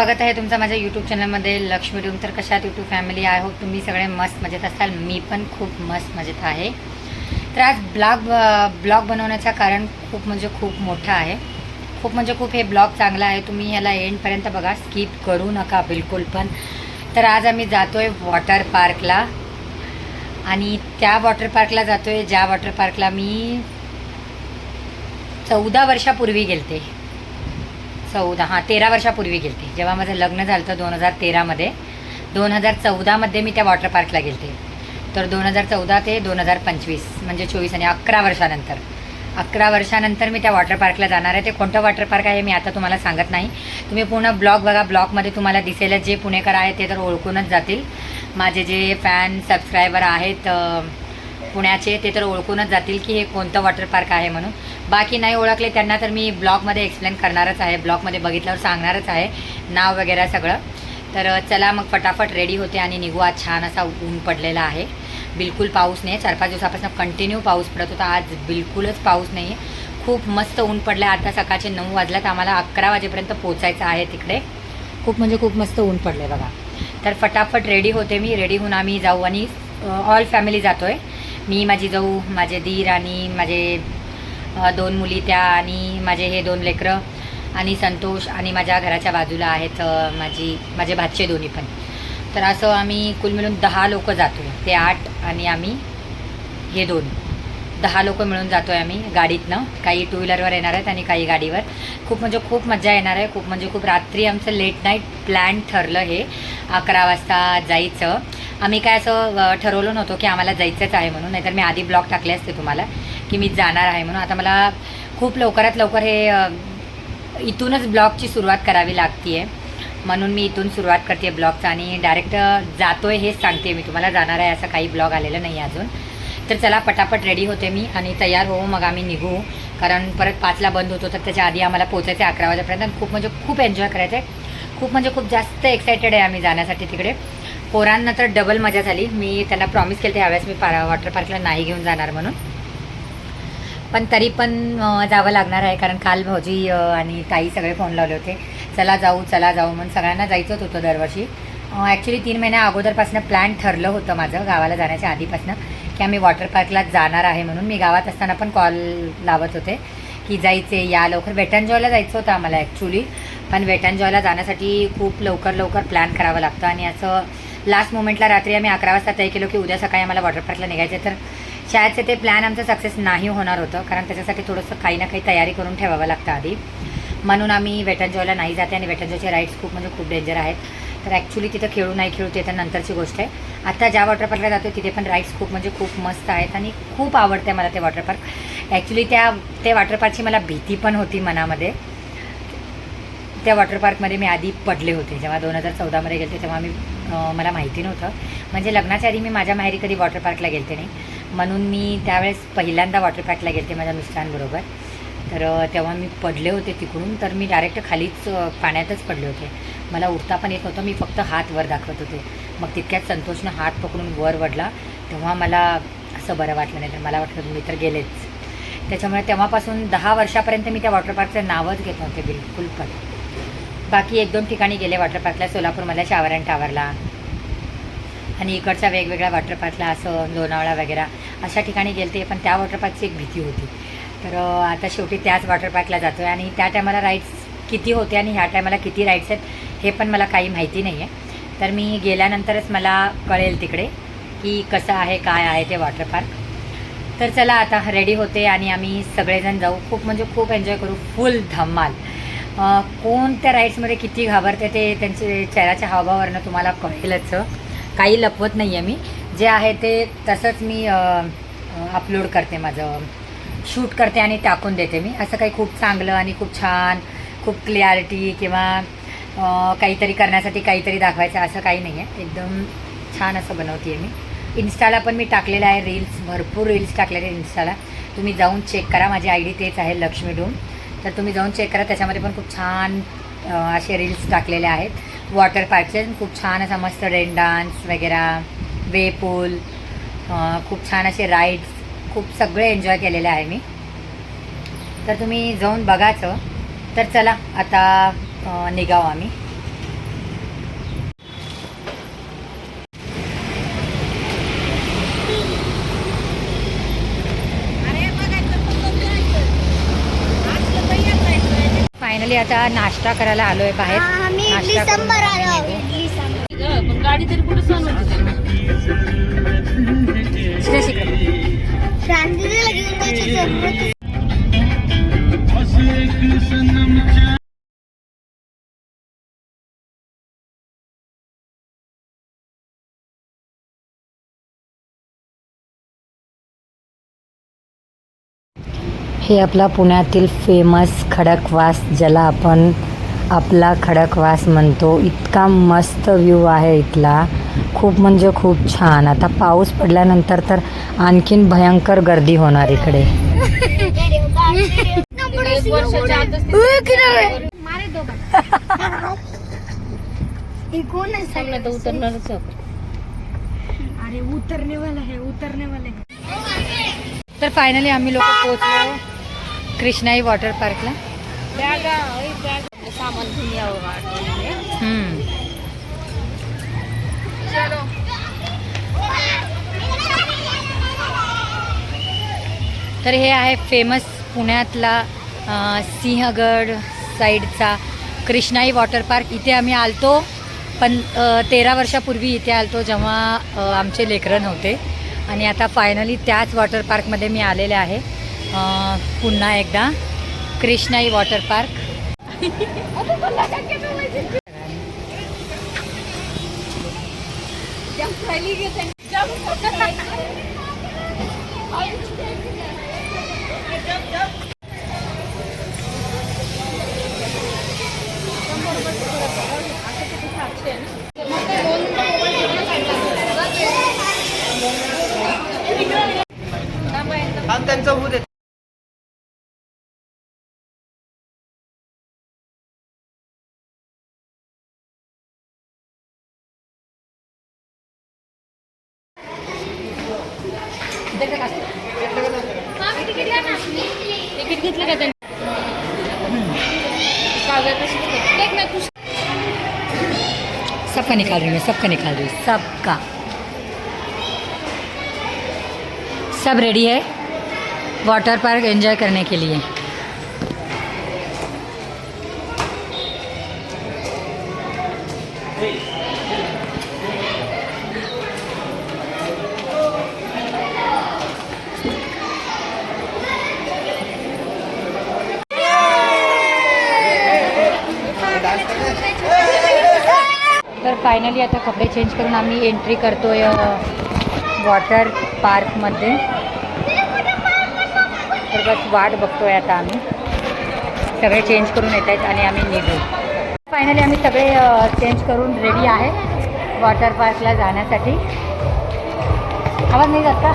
स्वागत आहे तुमचं माझ्या यूट्यूब चॅनलमध्ये लक्ष्मी डूम तर कशात यूट्यूब फॅमिली आय होप तुम्ही सगळे मस्त मजेत असाल. मी पण खूप मस्त मजेत आहे. तर आज ब्लॉग ब्लॉग बनवण्याचं कारण खूप म्हणजे खूप मोठं आहे. खूप म्हणजे खूप हे ब्लॉग चांगला आहे. तुम्ही ह्याला एंडपर्यंत बघा. स्किप करू नका बिलकुल पण. तर आज आम्ही जातो आहे वॉटर पार्कला आणि त्या वॉटर पार्कला जातो आहे ज्या वॉटर पार्कला मी चौदा वर्षापूर्वी गेलते. चौदा हां तेरा वर्षापूर्वी गेलते. जेव्हा माझं लग्न झालं होतं दोन हजार तेरामध्ये दोन हजार चौदामध्ये मी त्या वॉटर पार्कला गेलते. तर दोन हजार चौदा ते दोन हजार पंचवीस म्हणजे चोवीस आणि अकरा वर्षानंतर. अकरा वर्षानंतर मी त्या वॉटर पार्कला जाणार आहे. ते कोणतं वॉटर पार्क आहे मी आता तुम्हाला सांगत नाही. तुम्ही पूर्ण ब्लॉग बघा. ब्लॉगमध्ये तुम्हाला दिसेल जे पुणेकर आहेत ते तर ओळखूनच जातील. माझे जे फॅन सबस्क्रायबर आहेत पुण्याचे ते तर ओळखूनच जातील की हे कोणतं वॉटर पार्क आहे म्हणून. बाकी नाही ओळखले त्यांना तर मी ब्लॉगमध्ये एक्सप्लेन करणारच आहे. ब्लॉगमध्ये बघितल्यावर सांगणारच आहे. नाव वगैरे सगळं. तर चला मग फटाफट रेडी होते आणि निघू. आज छान असा ऊन पडलेला आहे. बिलकुल पाऊस नाही. चार पाच दिवसापासून कंटिन्यू पाऊस पडत होता. आज बिलकुलच पाऊस नाही आहे खूप मस्त ऊन पडलं आहे आता सकाळचे नऊ वाजल्यात. आम्हाला अकरा वाजेपर्यंत पोचायचं आहे तिकडे. खूप म्हणजे खूप मस्त ऊन पडलं आहे बघा. तर फटाफट रेडी होते मी. रेडी होऊन आम्ही जाऊ आणि ऑल फॅमिली जातो आहे मी माझी जाऊ माझे दीर आणि माझे दोन मुली त्या आणि माझे हे दोन लेकरं आणि संतोष आणि माझ्या घराच्या बाजूला आहेत माझी माझे भाचे दोन्ही पण. तर असं आम्ही कुल मिळून दहा लोक जातो ते आठ आणि आम्ही हे दोन. दहा लोक मिळून जातो आहे आम्ही गाडीतनं. काही टू व्हीलरवर येणार आहेत आणि काही गाडीवर. खूप म्हणजे खूप मजा येणार आहे. खूप म्हणजे खूप रात्री आमचं लेट नाईट प्लॅन ठरलं हे. अकरा वाजता जायचं. आम्ही काय असं ठरवलं नव्हतं की आम्हाला जायचंच आहे म्हणून नाहीतर मी आधी ब्लॉग टाकले असते तुम्हाला की मी जाणार आहे म्हणून. आता मला खूप लवकरात लवकर हे इथूनच ब्लॉगची सुरुवात करावी लागते आहे म्हणून मी इथून सुरुवात करते ब्लॉगचा आणि डायरेक्ट जातोय हेच सांगते मी. तुम्हाला जाणार आहे असं काही ब्लॉग आलेलं नाही अजून. तर चला पटापट रेडी होते मी आणि तयार होऊ मग आम्ही निघू. कारण परत पाचला बंद होतो तर त्याच्या आधी आम्हाला पोचायचं आहे अकरा वाजेपर्यंत. खूप म्हणजे खूप एन्जॉय करायचं आहे खूप म्हणजे खूप जास्त एक्सायटेड आहे आम्ही जाण्यासाठी तिकडे. पोरांना तर डबल मजा झाली. मी त्यांना प्रॉमिस केलं ह्यावेळेस मी पारा वॉटर पार्कला नाही घेऊन जाणार म्हणून. पण तरी पण जावं लागणार आहे कारण काल भाऊजी आणि ताई सगळे फोन लावले होते. चला जाऊ चला जाऊ म्हणून सगळ्यांना जायचंच होतं दरवर्षी. ॲक्च्युली तीन महिन्या अगोदरपासून प्लॅन ठरलं होतं माझं गावाला जाण्याच्या आधीपासून की आम्ही वॉटर पार्कला जाणार आहे म्हणून. मी गावात असताना पण कॉल लावत होते की जायचे या लवकर. वेटन जॉयला जायचं होतं आम्हाला ॲक्च्युली पण वेटन जॉयला जाण्यासाठी खूप लवकर लवकर प्लॅन करावं लागतं आणि असं लास्ट मोमेंटला रात्री आम्ही अकरा वाजता तय केलो की उद्या सकाळी आम्हाला वॉटर पार्कला निघायचं आहे. तर शाळेचं ते प्लॅन आमचं सक्सेस नाही होणार होतं कारण त्याच्यासाठी थोडंसं काही ना काही तयारी करून ठेवावं लागतं आधी. म्हणून आम्ही वेटनजॉयला नाही जाते आणि वेटनजॉयचे राईड्स खूप म्हणजे खूप डेंजर आहेत. तर ॲक्च्युली तिथं खेळू नाही खेळू ते तर नंतरची गोष्ट आहे. आता ज्या वॉटर पार्कला जातो तिथे पण राईड्स खूप म्हणजे खूप मस्त आहेत आणि खूप आवडते मला ते वॉटर पार्क ॲक्च्युली त्या ते वॉटर पार्कची मला भीती पण होती मनामध्ये. त्या वॉटर पार्कमध्ये मी आधी पडले होते. जेव्हा दोन हजार चौदामध्ये गेले तेव्हा मी मला माहिती नव्हतं. म्हणजे लग्नाच्या आधी मी माझ्या माहेरी कधी वॉटर पार्कला गेलते नाही. म्हणून मी त्यावेळेस पहिल्यांदा वॉटर पार्कला गेलते माझ्या मिस्टरांबरोबर. तर तेव्हा मी पडले होते तिकडून. तर मी डायरेक्ट खालीच पाण्यातच पडले होते. मला उठता पण येत नव्हतं. मी फक्त हात वर दाखवत होते. मग तितक्यात संतोषनं हात पकडून वर वडला. तेव्हा मला असं बरं वाटलं नाही तर मला वाटलं मी तर गेलेच. त्याच्यामुळे तेव्हापासून दहा वर्षापर्यंत मी त्या वॉटर पार्कचं नावच घेत नव्हते बिलकुल पण. बाकी एक दोन ठिकाणी गेले वॉटर पार्कला सोलापूरमधल्या शावर अँड टावरला आणि इकडच्या वेगवेगळ्या वॉटर पार्कला असं लोणावळा वगैरे. अशा ठिकाणी गेलते पण त्या वॉटर पार्कची एक भीती होती. तर आता शेवटी त्याच वॉटर पार्कला जातो आहे आणि त्या टायमाला राईड्स किती होते आणि ह्या टायमाला किती राईड्स आहेत हे पण मला काही माहिती नाही आहे तर मी गेल्यानंतरच मला कळेल तिकडे की कसं आहे काय आहे ते वॉटर पार्क तर चला आता रेडी होते आणि आम्ही सगळेजण जाऊ. खूप म्हणजे खूप एन्जॉय करू. फुल धमाल. कोणत्या राईड्समध्ये किती घाबरते ते त्यांचे चेहऱ्याच्या हावभावावरनं तुम्हाला कळेलच. काही लपवत नाही आहे मी. जे आहे ते तसंच मी अपलोड करते माझं. शूट करते आणि टाकून देते मी. असं काही खूप चांगलं आणि खूप छान खूप क्लिअरिटी किंवा काहीतरी करण्यासाठी काहीतरी दाखवायचं असं काही नाही आहे एकदम छान असं बनवते मी. इन्स्टाला पण मी टाकलेलं आहे रील्स भरपूर रील्स टाकलेले इन्स्टाला तुम्ही जाऊन चेक करा. माझी आय डी तेच आहे लक्ष्मी डूम तर तुम्ही जाऊन चेक करा. त्याच्यामध्ये पण खूप छान असे रील्स टाकलेले आहेत. वॉटर पार्कचे खूप छान असा मस्त रेन डान्स वगैरे वे पूल खूप छान असे राईड्स खूप सगळे एन्जॉय केलेले आहे मी. तर तुम्ही जाऊन बघाचं तर चला आता निघाव निघावं आम्ही. फायनली आता नाश्ता करायला आलोय बाहेर. आम्ही इडली नाश्ता करून गाडी तरी कुठे हे आपला पुण्यातील फेमस खडकवास ज्याला आपण आपला खडकवास म्हणतो. इतका मस्त व्ह्यू आहे इथला. खूप म्हणजे खूप छान. आता पाऊस पडल्यानंतर तर आणखीन भयंकर गर्दी होणार इकडे. तर अरे उतरने वाला है उतरने वाले तर फायनली आम्ही लोक पोहोचलो. कृष्णाई वॉटर पार्कला. सामान घेऊन यावं तर हे आहे फेमस पुण्यातला सिंहगड साईडचा कृष्णाई वॉटर पार्क. इथे आम्ही आलतो पण तेरा वर्षापूर्वी इथे आलतो जेव्हा आमचे लेकरं नव्हते. आणि आता फायनली त्याच वॉटर पार्कमध्ये मी आलेले आहे. पुन्हा एकदा कृष्णाई वॉटर पार्क. तिकीट घेतलं का त्यांनी कागद एक ना सबका निकाल रही हूँ मैं सबका निकाल रही हूँ। सबका। सब रेडी है? वाटर पार्क एंजॉय करने के लिए। फायनली आता कपडे चेंज करून आम्ही एंट्री करतो आहे वॉटर पार्कमध्ये तर बस वाट आहे आता आम्ही. सगळे चेंज करून येत आहेत आणि आम्ही निघू. फायनली आम्ही सगळे चेंज करून रेडी आहे वॉटर पार्कला जाण्यासाठी. आवाज नाही जात का?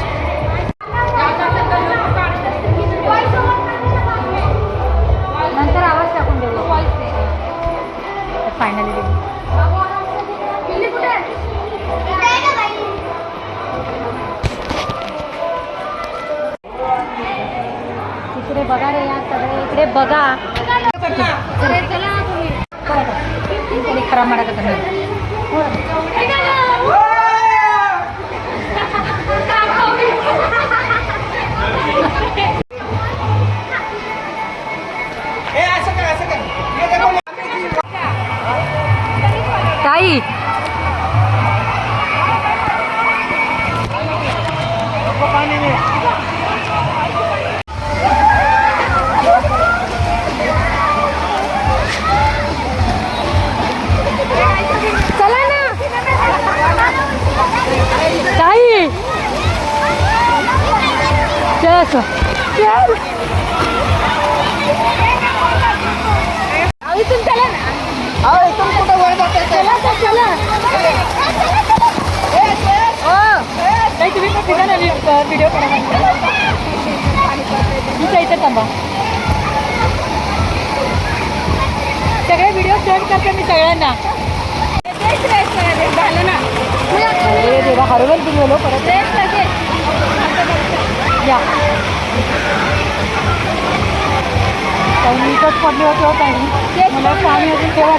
सगळे इकडे बघा. कोणी खराब व्हिडिओ करायचा इथं थांबा. सगळे व्हिडिओ सेंड करते मी सगळ्यांना. अरे देवा हरवल तुम्ही गेलो परत. या. ताई मी इथंच पडली होती हो मला पाणी अजून तेव्हा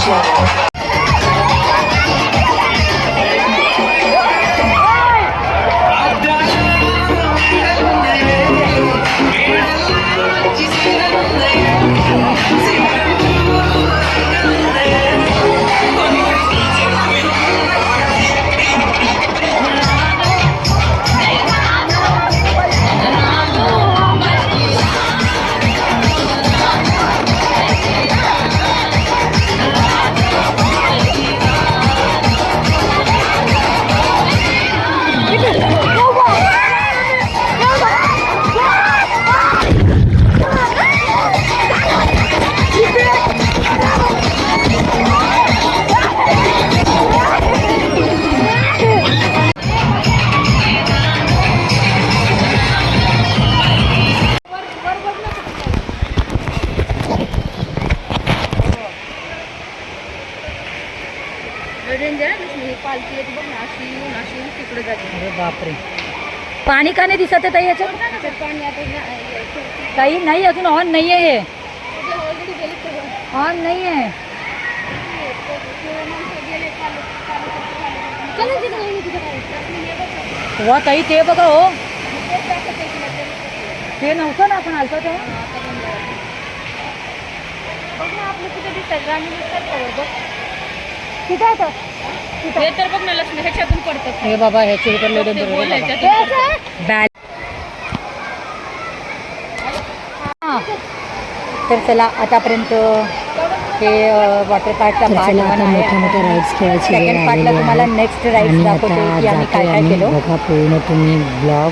Show. बापरे. पाणी का नाही दिसत आहे ताई नाही अजून ऑन नाही आहे हे ऑन नाही आहे वा ताई ते बघा हो. ते नव्हतं ना आपण आलतो तेव्हा? बघ ना आपलं कुठे बघ. हे तर बघ ना लक्ष्मी ह्याच्यातून पडतात. हे बाबा ह्याचे उतरले ते बोल ह्याच्यातून पडतात. बॅल तर चला आतापर्यंत हे वॉटर पार्कचा पार्ट वन आहे. सेकंड पार्टला तुम्हाला नेक्स्ट राईड्स दाखवते की आम्ही काय काय केलो. बघा पूर्ण तुम्ही ब्लॉग